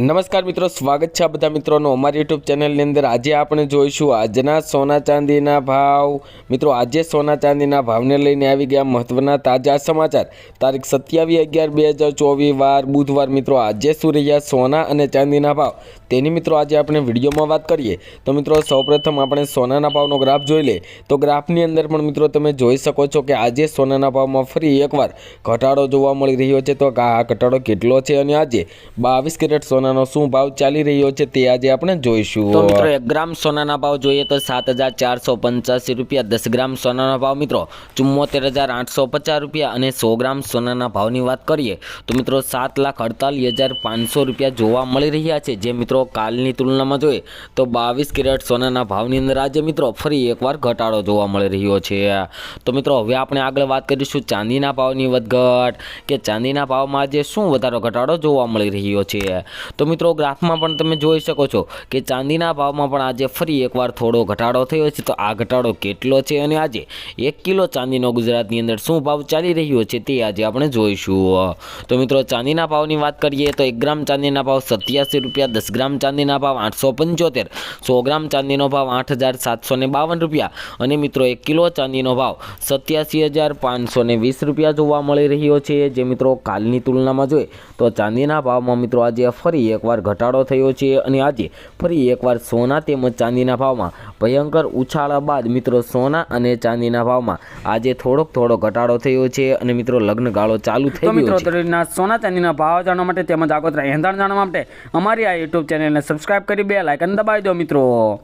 નમસ્કાર મિત્રો, સ્વાગત છે બધા મિત્રોનું અમારી યુટ્યુબ ચેનલની અંદર. આજે આપણે જોઈશું આજના સોના ચાંદીના ભાવ. મિત્રો, આજે સોના ચાંદીના ભાવને લઈને આવી ગયા મહત્વના તાજા સમાચાર. તારીખ સત્યાવીસ અગિયાર બે હજાર ચોવીસ વાર બુધવાર મિત્રો, આજે શું રહ્યા સોના અને ચાંદીના ભાવ? તેની મિત્રો, આજે આપણે વિડીયોમાં વાત કરીએ. તો મિત્રો, સૌપ્રથમ આપણે સોનાના ભાવનો ગ્રાફ જોઈ લે તો ગ્રાફની અંદર પણ મિત્રો, તમે જોઈ શકો છો કે આજે સોનાના ભાવમાં ફરી એકવાર ઘટાડો જોવા મળી રહ્યો છે. તો આ ઘટાડો કેટલો છે અને આજે? બાવીસ કેરેટ સોનાનો શું ભાવ ચાલી રહ્યો છે તે આજે આપણે જોઈશું. તો મિત્રો, એક ગ્રામ સોનાના ભાવ જોઈએ તો સાત હજાર ચારસો પંચ્યાસી રૂપિયા, દસ ગ્રામ સોનાના ભાવ મિત્રો ચુમ્મોતેર હજાર આઠસો પચાસ રૂપિયા અને સો ગ્રામ સોનાના ભાવની વાત કરીએ તો મિત્રો, સાત લાખ અડતાલીસ હજાર પાંચસો રૂપિયા જોવા મળી રહ્યા છે. જે મિત્રો, કાલની તુલનામાં જોઈએ તો બાવીસ કેરેટ સોનાના ભાવની અંદર આજે મિત્રો ફરી એકવાર ઘટાડો જોવા મળી રહ્યો છે. તો મિત્રો, હવે આપણે આગળ વાત કરીશું ચાંદીના ભાવની વધઘટ, કે ચાંદીના ભાવમાં આજે શું વધારો, ઘટાડો જોવા મળી રહ્યો છે? તો મિત્રો, ગ્રાફમાં પણ તમે જોઈ શકો છો કે ચાંદીના ભાવમાં પણ આજે ફરી એકવાર થોડો ઘટાડો થયો છે. તો આ ઘટાડો કેટલો છે અને આજે એક કિલો ચાંદીનો ગુજરાતની અંદર શું ભાવ ચાલી રહ્યો છે તે આજે આપણે જોઈશું. તો મિત્રો, ચાંદીના ભાવની વાત કરીએ તો એક ગ્રામ ચાંદીના ભાવ સત્યાસી રૂપિયા, દસ ગ્રામ ચાંદીના ભાવ આઠસો પંચોતેર, સો ગ્રામ ચાંદીનો ભાવ આઠ હજાર સાતસો ને બાવન રૂપિયા અને મિત્રો, એક કિલો ચાંદીનો ભાવ સત્યાસી હજાર પાંચસો ને વીસ રૂપિયા જોવા મળી રહ્યો છે. જે મિત્રો, કાલની તુલનામાં જોઈએ તો ચાંદીના ભાવમાં મિત્રો, આજે ફરી એકવાર ઘટાડો થયો છે અને આજે ફરી એકવાર સોના તેમજ ચાંદીના ભાવમાં ભયંકર ઉછાળા બાદ મિત્રો સોના અને ચાંદીના ભાવમાં આજે થોડોક થોડો ઘટાડો થયો છે અને મિત્રો લગ્ન ગાળો ચાલુ થઈ મિત્રો ગયો છે. સોના ચાંદીના ભાવ જાણવા માટે તેમજ આગોતરા એંધાણ જાણવા માટે અમારી આ યુટ્યુબ ચેનલને સબસ્ક્રાઇબ કરી બે લાઇકન દબાવી દો મિત્રો.